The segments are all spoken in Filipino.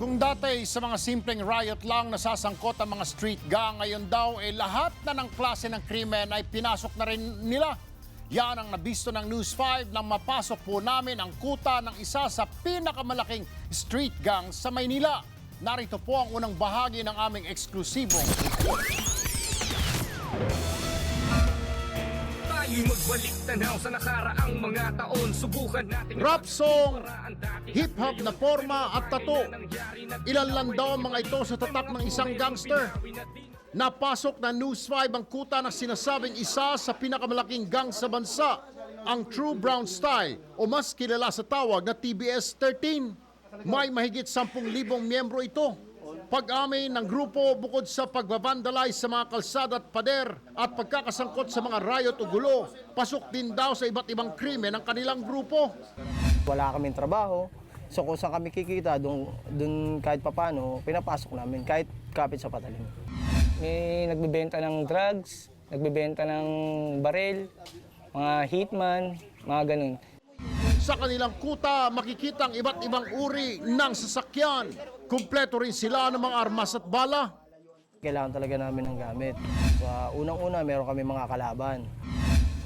Kung dati sa mga simpleng riot lang nasasangkot ang mga street gang, ngayon daw eh lahat na ng klase ng krimen ay pinasok na rin nila. Yan ang nabisto ng News 5 nang mapasok po namin ang kuta ng isa sa pinakamalaking street gang sa Maynila. Narito po ang unang bahagi ng aming eksklusibong Tayo'y magbalik tanaw sa nakaraang mga taon Subukan natin rap song, hip-hop na forma at tato. Ilan lang daw ang mga ito sa tatak ng isang gangster. Napasok na News 5 ang kuta na sinasabing isa sa pinakamalaking gang sa bansa, ang True Brown Style o mas kilala sa tawag na TBS 13. May mahigit 10,000 miyembro ito. Pag-amin ng grupo bukod sa pagbabandalize sa mga kalsada at pader at pagkakasangkot sa mga riot o gulo, pasok din daw sa iba't ibang krimen ng kanilang grupo. wala kaming trabaho. So kung saan kami kikita, doon, doon kahit papano, pinapasok namin, kahit kapit sa patalim. May nagbebenta ng drugs, nagbebenta ng baril, mga hitman, mga ganun. Sa kanilang kuta, makikita ang iba't ibang uri ng sasakyan. Kumpleto rin sila ng mga armas at bala. Kailangan talaga namin ng gamit. So, unang-una, meron kami mga kalaban.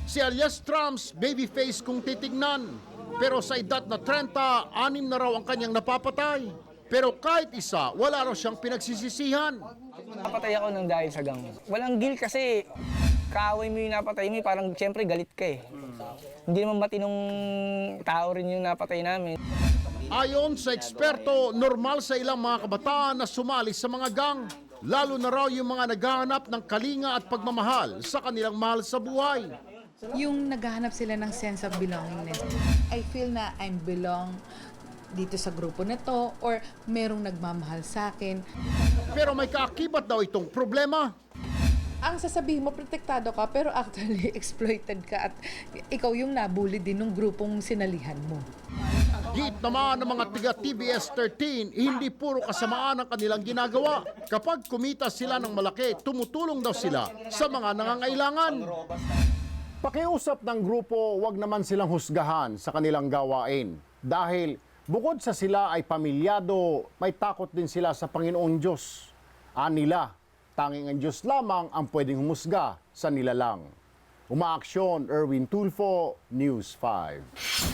Si alias Trumps, babyface kung titignan. Pero sa edad na 30, anim na raw ang kanyang napapatay. Pero kahit isa, wala raw siyang pinagsisisihan. Napatay ako ng dahil sa gang. Walang gil kasi kaaway mo yung napatay mo, eh, parang siyempre galit ka eh. Hindi naman matinong tao rin yung napatay namin. Ayon sa eksperto, normal sa ilang mga kabataan na sumali sa mga gang. Lalo na raw yung mga naghahanap ng kalinga at pagmamahal sa kanilang mahal sa buhay. yung naghahanap sila ng sense of belongingness. I feel na I'm belong dito sa grupo na to or merong nagmamahal sa akin. Pero may kaakibat daw itong problema. Ang sasabihin mo, protektado ka, pero actually exploited ka at ikaw yung nabully din ng grupong sinalihan mo. Git naman ng mga tiga TBS 13, hindi puro kasamaan ang kanilang ginagawa. Kapag kumita sila ng malaki, tumutulong daw sila sa mga nangangailangan. Pakiusap ng grupo, wag naman silang husgahan sa kanilang gawain. Dahil bukod sa sila ay pamilyado, may takot din sila sa Panginoong Diyos. Anila, tanging ang Diyos lamang ang pwedeng humusga sa nilalang. Umaaksyon, Erwin Tulfo, News 5.